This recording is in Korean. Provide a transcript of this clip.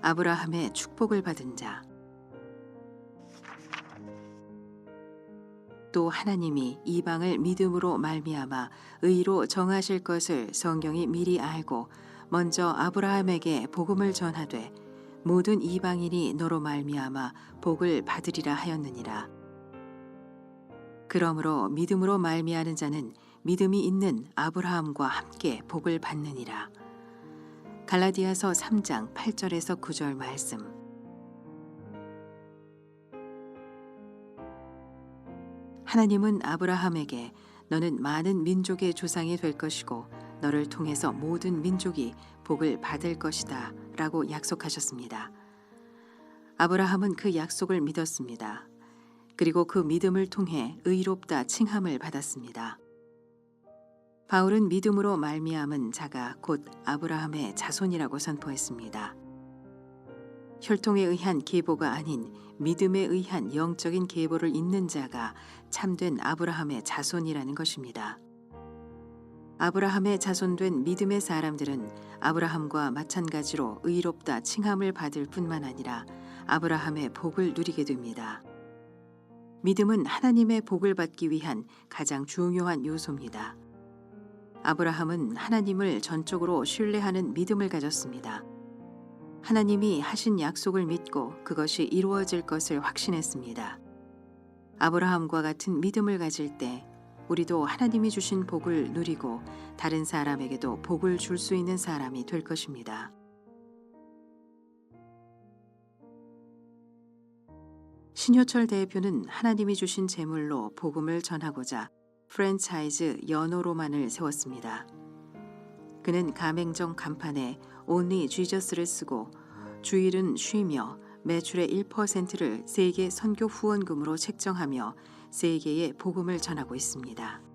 아브라함의 축복을 받은 자. 또 하나님이 이방을 믿음으로 말미암아 의로 정하실 것을 성경이 미리 알고 먼저 아브라함에게 복음을 전하되 모든 이방인이 너로 말미암아 복을 받으리라 하였느니라. 그러므로 믿음으로 말미암는 자는 믿음이 있는 아브라함과 함께 복을 받느니라. 갈라디아서 3장 8절에서 9절 말씀. 하나님은 아브라함에게 너는 많은 민족의 조상이 될 것이고 너를 통해서 모든 민족이 복을 받을 것이다 라고 약속하셨습니다. 아브라함은 그 약속을 믿었습니다. 그리고 그 믿음을 통해 의롭다 칭함을 받았습니다. 바울은 믿음으로 말미암은 자가 곧 아브라함의 자손이라고 선포했습니다. 혈통에 의한 계보가 아닌 믿음에 의한 영적인 계보를 잇는 자가 참된 아브라함의 자손이라는 것입니다. 아브라함의 자손된 믿음의 사람들은 아브라함과 마찬가지로 의롭다 칭함을 받을 뿐만 아니라 아브라함의 복을 누리게 됩니다. 믿음은 하나님의 복을 받기 위한 가장 중요한 요소입니다. 아브라함은 하나님을 전적으로 신뢰하는 믿음을 가졌습니다. 하나님이 하신 약속을 믿고 그것이 이루어질 것을 확신했습니다. 아브라함과 같은 믿음을 가질 때 우리도 하나님이 주신 복을 누리고 다른 사람에게도 복을 줄 수 있는 사람이 될 것입니다. 신효철 대표는 하나님이 주신 재물로 복음을 전하고자 프랜차이즈 연호로만을 세웠습니다. 그는 가맹점 간판에 Only Jesus를 쓰고 주일은 쉬며 매출의 1%를 세계 선교 후원금으로 책정하며 세계에 복음을 전하고 있습니다.